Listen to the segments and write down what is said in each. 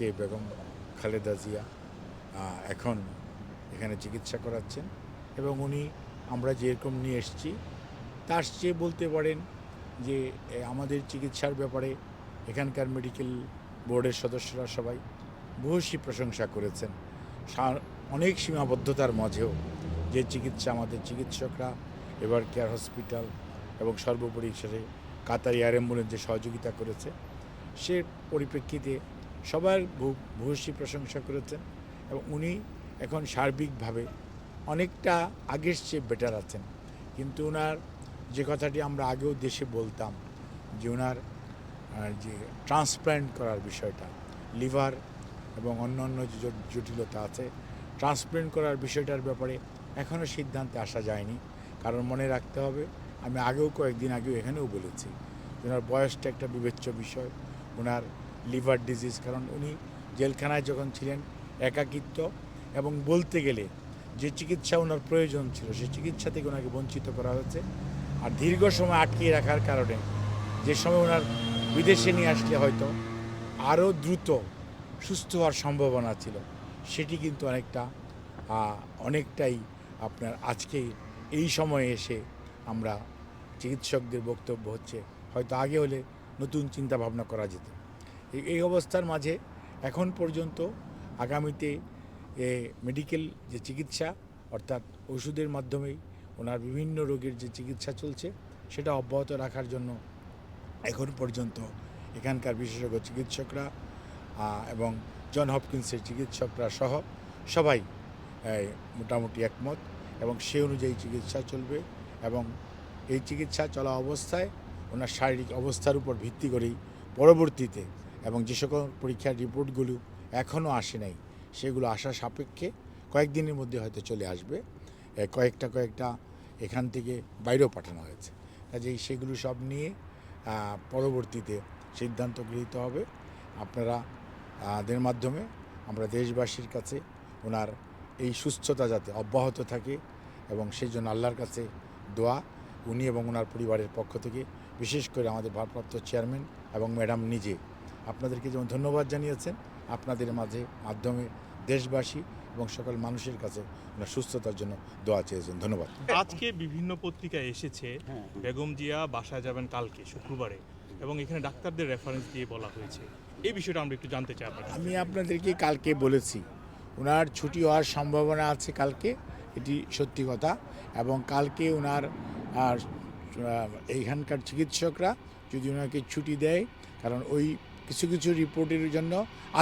আজকে বেগম খালেদা জিয়া এখন এখানে চিকিৎসা করাচ্ছেন এবং উনি আমরা যেরকম নিয়ে এসেছি, তার চেয়ে বলতে পারেন যে আমাদের চিকিৎসার ব্যাপারে এখানকার মেডিকেল বোর্ডের সদস্যরা সবাই বহুশী প্রশংসা করেছেন। অনেক সীমাবদ্ধতার মাঝেও যে চিকিৎসা আমাদের চিকিৎসকরা, এবার কেয়ার হসপিটাল এবং সর্বোপরি সেটা কাতার এয়ার অ্যাম্বুলেন্স যে সহযোগিতা করেছে, সে পরিপ্রেক্ষিতে সবার ভূয়সী প্রশংসা করেছেন এবং উনি এখন সার্বিকভাবে অনেকটা আগের চেয়ে বেটার আছেন। কিন্তু ওনার যে কথাটি আমরা আগেও দেশে বলতাম যে ওনার যে ট্রান্সপ্ল্যান্ট করার বিষয়টা লিভার এবং অন্য অন্য যে জটিলতা আছে ট্রান্সপ্ল্যান্ট করার বিষয়টার ব্যাপারে এখনও সিদ্ধান্তে আসা যায়নি। কারণ মনে রাখতে হবে, আমি আগেও কয়েকদিন আগেও এখানেও বলেছি ওনার বয়সটা একটা বিবেচ্য বিষয় ওনার লিভার ডিজিজ, কারণ উনি জেলখানায় যখন ছিলেন একাকিত্ব এবং বলতে গেলে যে চিকিৎসা ওনার প্রয়োজন ছিল, সে চিকিৎসা থেকে ওনাকে বঞ্চিত করা হয়েছে। আর দীর্ঘ সময় আটকিয়ে রাখার কারণে যে সময় ওনার বিদেশে নিয়ে আসলে হয়তো আরও দ্রুত সুস্থ হওয়ার সম্ভাবনা ছিল, সেটি কিন্তু অনেকটা অনেকটাই আপনার আজকে এই সময়ে এসে আমরা চিকিৎসকদের বক্তব্য হচ্ছে, হয়তো আগে হলে নতুন চিন্তা ভাবনা করা যেত। এই- অবস্থার মাঝে এখন পর্যন্ত আগামীতে এ মেডিকেল যে চিকিৎসা, অর্থাৎ ওষুধের মাধ্যমেই ওনার বিভিন্ন রোগের যে চিকিৎসা চলছে, সেটা অব্যাহত রাখার জন্য এখন পর্যন্ত এখানকার বিশেষজ্ঞ চিকিৎসকরা এবং জন হপকিন্সের চিকিৎসকরা সহ সবাই মোটামুটি একমত এবং সে অনুযায়ী চিকিৎসা চলবে এবং এই চিকিৎসা চলা অবস্থায় ওনার শারীরিক অবস্থার উপর ভিত্তি করেই পরবর্তীতে এবং যে সকল পরীক্ষার রিপোর্টগুলো এখনও আসে নাই, সেগুলো আসা সাপেক্ষে কয়েকদিনের মধ্যে হয়তো চলে আসবে। কয়েকটা কয়েকটা এখান থেকে বাইরেও পাঠানো হয়েছে। কাজেই সেগুলো সব নিয়ে পরবর্তীতে সিদ্ধান্ত গৃহীত হবে। আপনারা দের মাধ্যমে আমরা দেশবাসীর কাছে ওনার এই সুস্থতা যাতে অব্যাহত থাকে এবং সেই জন্য আল্লাহর কাছে দোয়া, উনি এবং ওনার পরিবারের পক্ষ থেকে বিশেষ করে আমাদের ভারপ্রাপ্ত চেয়ারম্যান এবং ম্যাডাম নিজে আপনাদেরকে যেমন ধন্যবাদ জানিয়েছেন আপনাদের মাঝে মাধ্যমে দেশবাসী এবং সকল মানুষের কাছে ওনার সুস্থতার জন্য দোয়া চেয়েছেন। ধন্যবাদ। আজকে বিভিন্ন পত্রিকায় এসেছে হ্যাঁ। বেগম জিয়া বাসায় যাবেন কালকে শুক্রবারে এবং এখানে ডাক্তারদের রেফারেন্স দিয়ে বলা হয়েছে। এই বিষয়টা আমরা একটু জানতে চাই আপনার আমি আপনাদেরকে কালকে বলেছি ওনার ছুটি হওয়ার সম্ভাবনা আছে কালকে এটি সত্যি কথা এবং কালকে ওনার আর এইখানকার চিকিৎসকরা যদি ওনাকে ছুটি দেয় কারণ ওই কিছু কিছু রিপোর্টের জন্য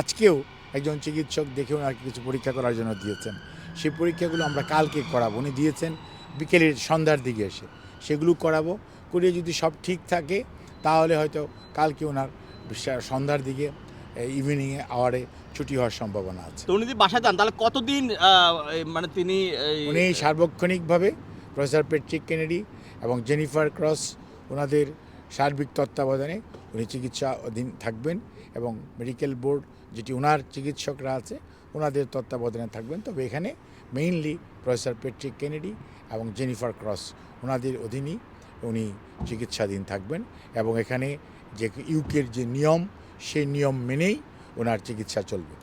আজকেও একজন চিকিৎসক দেখে ওনাকে কিছু পরীক্ষা করার জন্য দিয়েছেন। সেই পরীক্ষাগুলো আমরা কালকে করাবো। উনি দিয়েছেন বিকেলের সন্ধ্যার দিকে এসে। সেগুলো করাবো। করিয়ে যদি সব ঠিক থাকে তাহলে হয়তো কালকে ওনার সন্ধ্যার দিকে ইভিনিংয়ে আওয়ারে ছুটি হওয়ার সম্ভাবনা আছে। উনি যদি বাসায় যান তাহলে কতদিন মানে তিনি উনি সার্বক্ষণিকভাবে প্রফেসর পেট্রিক কেনেডি এবং জেনিফার ক্রস ওনাদের সার্বিক তত্ত্বাবধানে উনি চিকিৎসা অধীন থাকবেন এবং মেডিকেল বোর্ড যেটি ওনার চিকিৎসকরা আছে ওনাদের তত্ত্বাবধানে থাকবেন। তবে এখানে মেইনলি প্রফেসর পেট্রিক কেনেডি এবং জেনিফার ক্রস ওনাদের অধীনেই উনি চিকিৎসাধীন থাকবেন এবং এখানে যে ইউকের যে নিয়ম, সেই নিয়ম মেনেই ওনার চিকিৎসা চলবে।